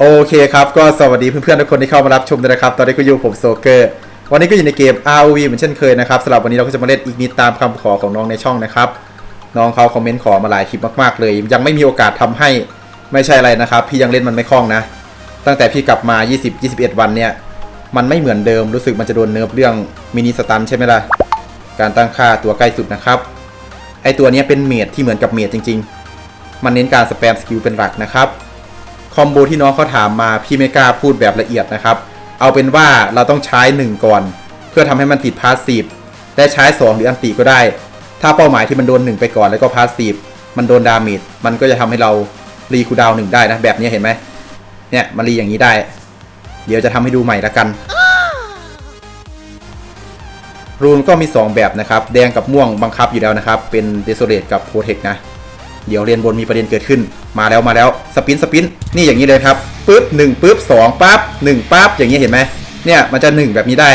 โอเคครับก็สวัสดีเพื่อนๆทุกคนที่เข้ามารับชมด้วยนะครับ ตอนนี้ก็อยู่ผมโซเกอร์ วันนี้ก็อยู่ในเกม ROV เหมือนเช่นเคยนะครับสำหรับวันนี้เราก็จะมาเล่นอีกนิดตามคำขอของน้องในช่องนะครับ น้องเขาคอมเมนต์ขอมาหลายคลิปมากๆเลย ยังไม่มีโอกาสทำให้ไม่ใช่อะไรนะครับ พี่ยังเล่นมันไม่คล่องนะ ตั้งแต่พี่กลับมา 20 21 วันเนี่ย มันไม่เหมือนเดิมรู้สึกมันจะโดนเนิร์ฟเรื่องมินิสตันใช่ไหมล่ะการตั้งค่าตัวใกล้สุดนะครับไอตัวนี้เป็นเมดที่เหมือนกับเมดจริง ๆ มันเน้นการสแปมสกิลเป็นหลักนะครับ คอมโบที่น้องเขาถามมาพี่ไม่กล้าพูดแบบละเอียดนะครับ เอาเป็นว่าเราต้องใช้ 1 ก่อน เพื่อทำให้มันติดพาสซีฟและใช้ 2 หรืออันติก็ได้ ถ้าเป้าหมายที่มันโดน 1 ไปก่อนแล้วก็พาสซีฟมันโดนดาเมจมันก็จะทำให้เรารีคูดาวหนึ่งได้นะ แบบนี้เห็นไหมเนี่ยมันรีอย่างนี้ได้ เดี๋ยวจะทำให้ดูใหม่ละกัน รูนก็มี 2 แบบนะครับ แดงกับม่วงบังคับอยู่แล้วนะครับ เป็นเดโซเลตกับโปรเทคนะ เดี๋ยวเรียนบนมีประเด็นเกิดขึ้น มาแล้วมาแล้วสปินสปินนี่อย่างนี้เลยครับปึ๊บหนึ่งปึ๊บสองปั๊บหนึ่งปั๊บอย่างนี้เห็นไหมเนี่ยมันจะหนึ่งแบบนี้ได้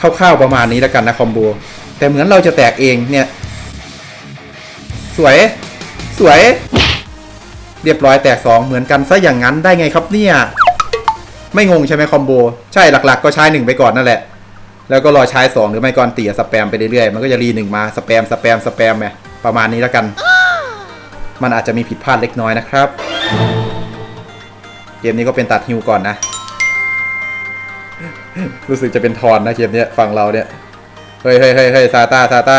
คร่าวๆประมาณนี้แล้วกันนะคอมโบแต่เหมือนเราจะแตกเองเนี่ย สวย สวย เรียบร้อยแตกสองเหมือนกันซะอย่างนั้นได้ไงครับเนี่ย ไม่งงใช่ไหมคอมโบใช่หลักๆ ก็ใช้หนึ่งไปก่อนนั่นแหละ แล้วก็รอใช้สองหรือไม่ก่อนเตี่ยสแปมไปเรื่อยๆ มันก็จะรีหนึ่งมาสแปมสแปมสแปมไงประมาณนี้แล้วกัน มันอาจจะมีผิดพลาดเล็กน้อยนะครับ เกมนี้ก็เป็นตัดฮิวก่อนนะ รู้สึกจะเป็นทอนนะเกมนี้ฝั่งเราเนี่ย เฮ้ยเฮ้ยเฮ้ยเฮ้ยซาตาซาตา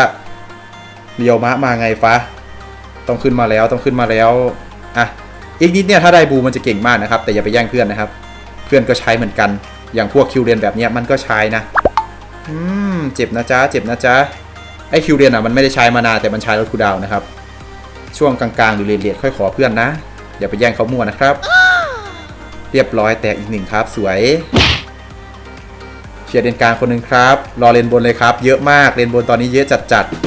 เรียวมะมาไงฟ้าต้องขึ้นมาแล้วต้องขึ้นมาแล้วอะอีกนิดเนี่ยถ้าได้บูมันจะเก่งมากนะครับ แต่อย่าไปแย่งเพื่อนนะครับ เพื่อนก็ใช้เหมือนกัน อย่างพวกคิวเรียนแบบนี้มันก็ใช้นะอืมเจ็บนะจ๊ะเจ็บนะจ๊ะไอคิวเรียนอะมันไม่ได้ใช้มานานแต่มันใช้ลดคูดาวนะครับ ช่วงกลางๆหรือเลดๆค่อยขอเพื่อนนะอย่าไปแย่งเขามั่วนะครับ เรียบร้อยแตกอีกหนึ่งครับสวยเชียร์เลนกลางคนหนึ่งครับ รอเลนบนเลยครับ เยอะมากเลนบนตอนนี้เยอะจัดๆ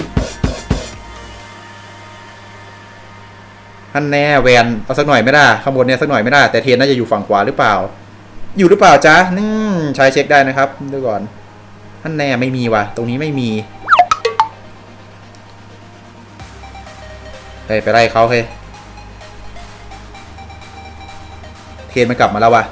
ท่านแน่แวนเอาสักหน่อยไม่ได้ข้างบนเนี่ยสักหน่อยไม่ได้แต่เทนน่าจะอยู่ฝั่งขวาหรือเปล่า อยู่หรือเปล่าจ๊ะนี่ใช้เช็คได้นะครับดูก่อนท่านแน่ไม่มีว่ะ ตรงนี้ไม่มี ฮ้ยไปไล่เขาเฮ้ยเทนมันกลับมาแล้ววะ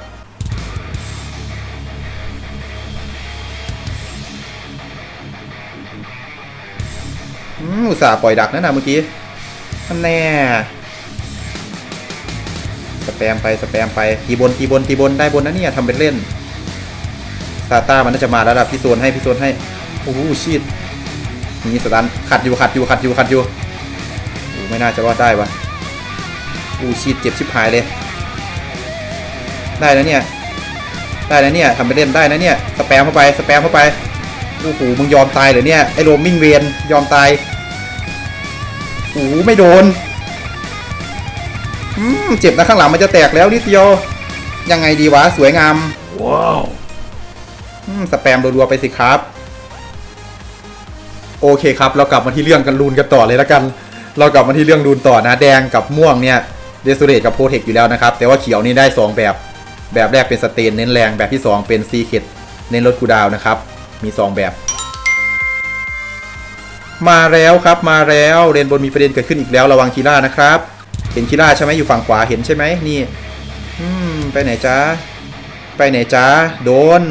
อุตส่าห์ปล่อยดักนั่นนะเมื่อกี้ท่านแน่ สแปมไปสแปมไปตีบนตีบนตีบนได้บนนะเนี่ยทำเป็นเล่น ซาต้ามันน่าจะมาแล้วล่ะพี่โซนให้พี่โซนให้ โอ้โหชีดนี่สตันขัดอยู่ขัดอยู่ขัดอยู่ขัดอยู่ ไม่น่าจะรอดได้วะอู้ชีดเจ็บชิบหายเลย ได้นะเนี่ย ได้นะเนี่ยทำไปเล่นได้นะเนี่ย สแปมเข้าไป สแปมเข้าไป โอ้โห มึงยอมตายเหรอเนี่ย ไอ้โรมมิ่งเวนยอมตาย โอ้โห ไม่โดน อืม เจ็บนะข้างหลังมันจะแตกแล้วนิดเดียว ยังไงดีวะ สวยงาม ว้าวอืมสแปมรัวๆไปสิครับ โอเคครับ เรากลับมาที่เรื่องกันรูนกันต่อเลยแล้วกัน เรากลับมาที่เรื่องรูนต่อนะแดงกับม่วงเนี่ยเดส o เรตกับโปรเทคอยู่แล้วนะครับ แต่ว่าเขียวนี่ได้ 2 แบบ แบบแรกเป็นสเตนเน้นแรงแบบที่ 2 เป็นซีเคดเน้นลดคูดาวนะครับ มี 2 แบบ มาแล้วครับมาแล้วเรนบนมีประเด็นเกิดขึ้นอีกแล้วระวังคีล่านะครับ เห็นคีล่าใช่ไหมอยู่ฝั่งขวาเห็นใช่ไหมนี่ อืม ไปไหนจ้าไปไหนจ้าโดน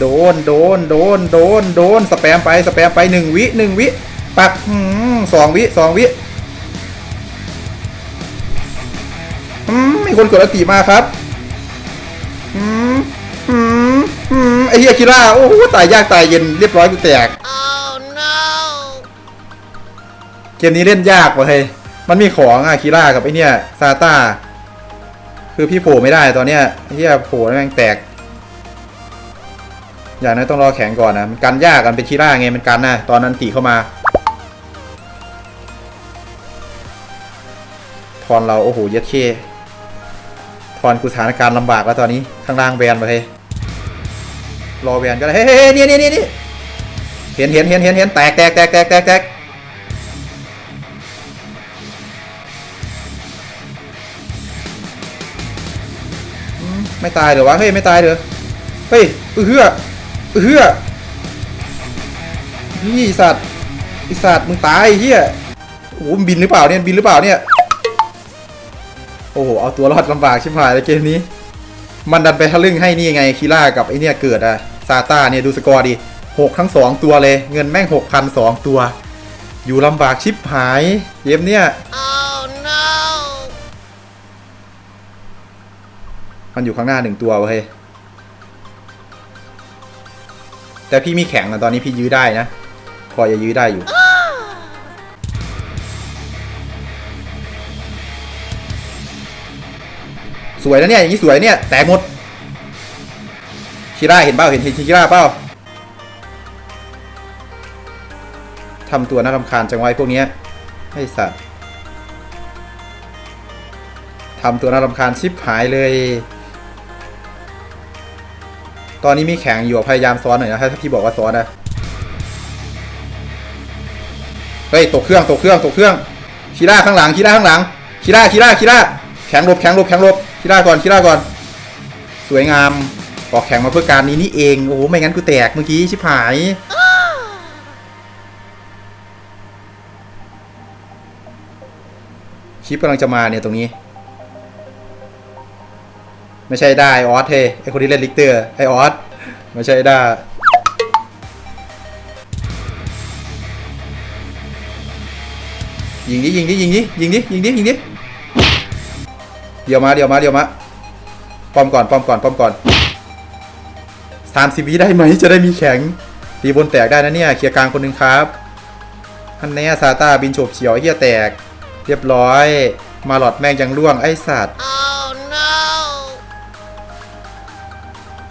โดน โดน โดน โดน โดน สแปมไป สแปมไปหนึ่งวิหนึ่งวิ ปักหืมสองวิสองวิอืมมีคนกดอติมาครับอืมอืมอืมไอเฮียคิร่า โอ้โห ตายยากตายเย็นเรียบร้อยกูแตก Oh no! เกมนี้เล่นยากว่ะเฮ้ย มันมีของอะคิร่ากับไอเนี่ยซาต้า คือพี่โผล่ไม่ได้ตอนเนี้ยไอ้เฮียโผล่แล้วแม่งแตก อย่างนั้นต้องรอแข็งก่อนนะมันกันยากกันเป็นคิร่าไงมันกันนะตอนนั้นตีเข้ามาทอนเราโอ้โหเย็ดเคทอนกูสถานการณ์ลำบากแล้วตอนนี้ข้างล่างแวนไปเฮ้ยรอแวนก็ได้เฮ้ยเฮ้ยเฮ้ยนี่นี่นี่นี่เห็นเห็นเห็นเห็นเห็นแตกแตกแตกแตกแตกแตกไม่ตายเหรอวะเฮ้ยไม่ตายเหรอเฮ้ยเออ เฮือนี่สัตว์ไอสัตว์มึงตายเฮียโอ้โหบินหรือเปล่าเนี่ยบินหรือเปล่าเนี่ย โอ้โหเอาตัวรอดลำบากชิบหายเลยเกมนี้ มันดันไปทะลึ่งให้นี่ไงคีล่ากับไอเนี่ยเกิดอะซาต้าเนี่ยดูสกอร์ดิหกทั้งสองตัวเลย เงินแม่งหกพันสองตัว อยู่ลำบากชิบหายเกมเนี่ย Oh no! มันอยู่ข้างหน้าหนึ่งตัวเว้ย แต่พี่มีแข็งนะตอนนี้พี่ยื้อได้นะพอจะยื้อได้อยู่ สวยนะเนี่ย อย่างนี้สวยเนี่ย แตกหมดคิร่าเห็นเปล่าเห็นเห็นคิร่าเปล่าทำตัวน่ารำคาญจังไวะไอ้พวกเนี้ยไอ้สัตว์ทำตัวน่ารำคาญชิบหายเลย ตอนนี้มีแข็งอยู่พยายามซ้อนหน่อยนะถ้าพี่บอกว่าซ้อนนะเฮ้ยตกเครื่องตกเครื่องตกเครื่องคีร่าข้างหลังคีร่าข้างหลังคีร่าคีร่าคีร่าแข็งลบแข็งลบแข็งลบคีร่าก่อนคีร่าก่อน สวยงามออกแข็งมาเพื่อการนี้นี่เองโอ้โหไม่งั้นกูแตกเมื่อกี้ชิบหายคลิปกำลังจะมาเนี่ยตรงนี้ ไม่ใช่ได้ออสเฮ้ไอคนที่เล่นลิกเตอร์ไอออสไม่ใช่ได้ยิงดิยิงดิยิงดิยิงดิยิงดิยิงดิเดี๋ยวมาเดี๋ยวมาเดี๋ยวมาป้อมก่อนป้อมก่อนป้อมก่อนสามสิบวิได้ไหมจะได้มีแข็งตีบนแตกได้นะเนี่ยเคลียร์กลางคนหนึ่งครับท่านแน่ซาตาบินโฉบเฉียวเฮียแตก เรียบร้อย มาหลอดแม่งยังล่วงไอ้สัตว์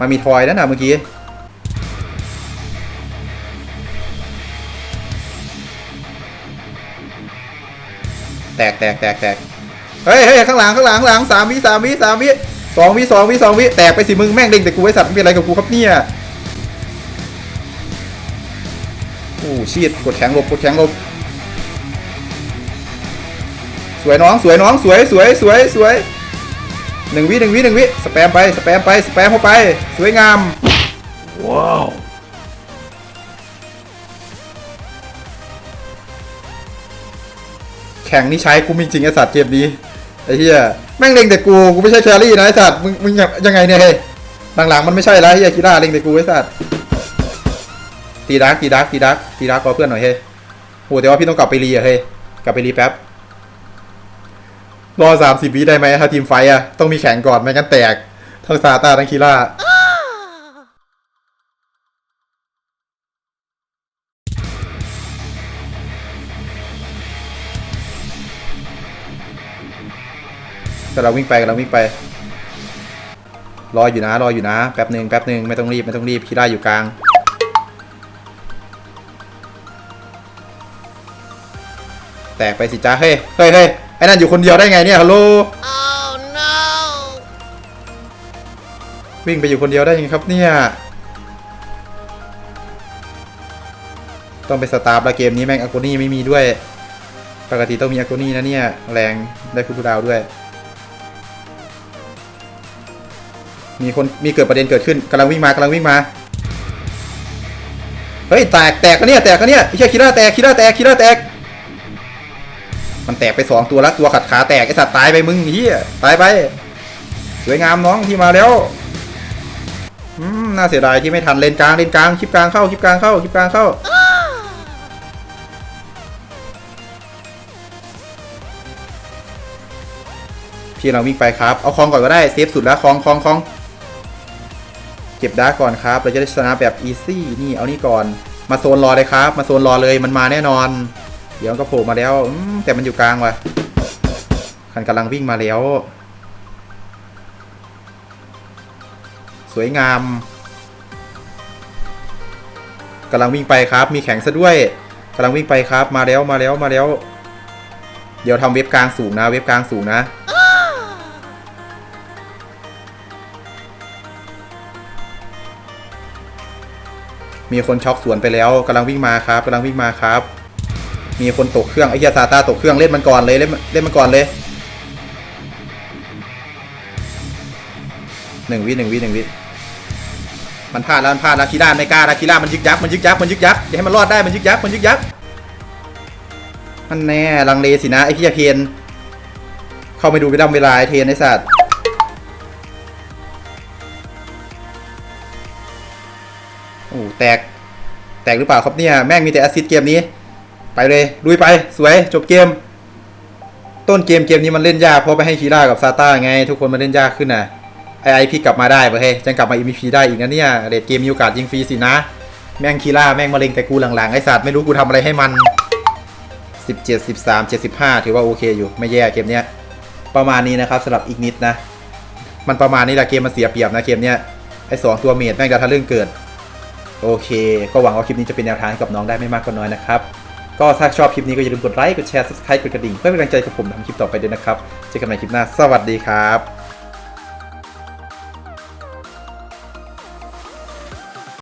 มันมีทอยนั่นน่ะเมื่อกี้แตกแตกแตกแตกเฮ้ยเฮ้ยข้างหลังข้างหลังหลังสามวิสามวิสามวิสองวิสองวิสองวิแตกไปสิมึงแม่งเด้งแต่กูไอ้สัตว์มันเป็นอะไรกับกูครับเนี่ยโอ้ชีดกดแข็งลบกดแข็งลบสวยน้องสวยน้องสวยสวยสวยสวย หนึ่งวิหนึ่งวิหนึ่งวิสแปมไปสแปมไปสแปมเข้าไป สวยงาม ว้าว แข่งนี่ใช้คุ้มจริงๆไอสัตว์เกมนี้ไอ้เหี้ยแม่งเล็งแต่กูกูไม่ใช่แครี่นะไอสัตว์มึงมึงยังยังไงเนี่ยเฮ้ยหลังๆมันไม่ใช่แล้วไอ้เหี้ยคิร่าเล็งแต่กูไอสัตว์ตีดักตีดักตีดักตีดักรอเพื่อนหน่อยเฮ้ยโหแต่ว่าพี่ต้องกลับไปรีอะเฮ้ยกลับไปรีแป๊บ รอสามสิบวิได้ไหมถ้าทีมไฟอะต้องมีแข่งก่อนไม่งั้นแตก ทั้งซาตาทั้งคิร่ากำลังวิ่งไปกำลังวิ่งไป รออยู่นะ รออยู่นะ แป๊บหนึ่งแป๊บหนึ่งไม่ต้องรีบ ไม่ต้องรีบคีร่าอยู่กลาง แตกไปสิจ้าเฮ้ยเฮ้ยเฮ้ย นั่นอยู่คนเดียวได้ไงเนี่ยฮัลโหล Oh no! วิ่งไปอยู่คนเดียวได้ยังไงครับเนี่ย ต้องไปสตาร์ฟแล้วเกมนี้แม่งอ g โกนี่ไม่มีด้วย ปกติต้องมีอ g โกนี่นะเนี่ย แรงได้คุณทูดาวด้วย มีคนมีเกิดประเด็นเกิดขึ้นกำลังวิ่งมากำลังวิ่งมา เฮ้ยแตกแตกกันเนี่ยแตกกันเนี่ยไอ้เชี่ยคิร่าแตกคิร่าแตกคิร่าแตก มันแตกไปสองตัวแล้วตัวขัดขาแตกไอสัตว์ตายไปมึงเฮียตายไป สวยงามน้องที่มาแล้วอืมน่าเสียดายที่ไม่ทันเลนกลางเลนกลางคลิปกลางเข้าคลิปกลางเข้าคลิปกลางเข้าพี่เราวิ่งไปครับ เอาคลองก่อนก็ได้เซฟสุดแล้วคลองคลองคลองเก็บดาร์กก่อนครับ เราจะได้ชนะแบบอีซี่นี่เอานี่ก่อน มาโซนรอเลยครับ มาโซนรอเลยมันมาแน่นอน เดี๋ยวมันก็โผล่มาแล้วแต่มันอยู่กลางว่ะคันกำลังวิ่งมาแล้ว สวยงามกำลังวิ่งไปครับ มีแข็งซะด้วยกำลังวิ่งไปครับ มาแล้วมาแล้วมาแล้ว เดี๋ยวทำเว็บกลางสูงนะ เว็บกลางสูงนะมีคนช็อกสวนไปแล้วกำลังวิ่งมาครับกำลังวิ่งมาครับ มีคนตกเครื่องไอ้เหี้ยซาตาตกเครื่องเล่นมันก่อนเลยเล่นเล่นมันก่อนเลยหนึ่งวิหนึ่งวิหนึ่งวิมันพลาดแล้วมันพลาดแล้วคีร่าไม่กล้าแล้วคีร่ามันยึกยักมันยึกยักมันยึกยักอย่าให้มันรอดได้มันยึกยักมันยึกยักมันแน่ลังเลสินะไอ้เหี้ยเพนเข้าไปดูไปดำเวลาไอเทนไอสัตว์โอ้แตกแตกหรือเปล่าครับเนี่ยแม่งมีแต่แอสซิสต์เกมนี้ ไปเลยลุยไปสวยจบเกม ต้นเกมเกมนี้มันเล่นยากเพราะไปให้คีร่ากับซาต้าไง ทุกคนมันเล่นยากขึ้นน่ะไอไอพี่กลับมาได้ปะเฮ้ยจังกลับมา MVP ได้อีกนะเนี่ยเรดเกมมีโอกาสยิงฟรีสินะ แม่งคีร่าแม่งมาเล็งแต่กูหลังๆไอสัตว์ไม่รู้กูทำอะไรให้มัน 17 13 75 ถือว่าโอเคอยู่ไม่แย่เกมเนี้ยประมาณนี้นะครับสำหรับอีกนิดนะ มันประมาณนี้แหละเกมมันเสียเปรียบนะเกมเนี้ยไอสองตัวเมดแม่งจะทะลึ่งเกิด โอเค ก็หวังว่าคลิปนี้จะเป็นแนวทางให้กับน้องได้ไม่มากก็น้อยนะครับ ก็ถ้าชอบคลิปนี้ก็อย่าลืมกดไลค์ กดแชร์ subscribe กดกระดิ่ง เพื่อเป็นกำลังใจกับผมทำคลิปต่อไปด้วยนะครับ เจอกันใหม่คลิปหน้า สวัสดีครับ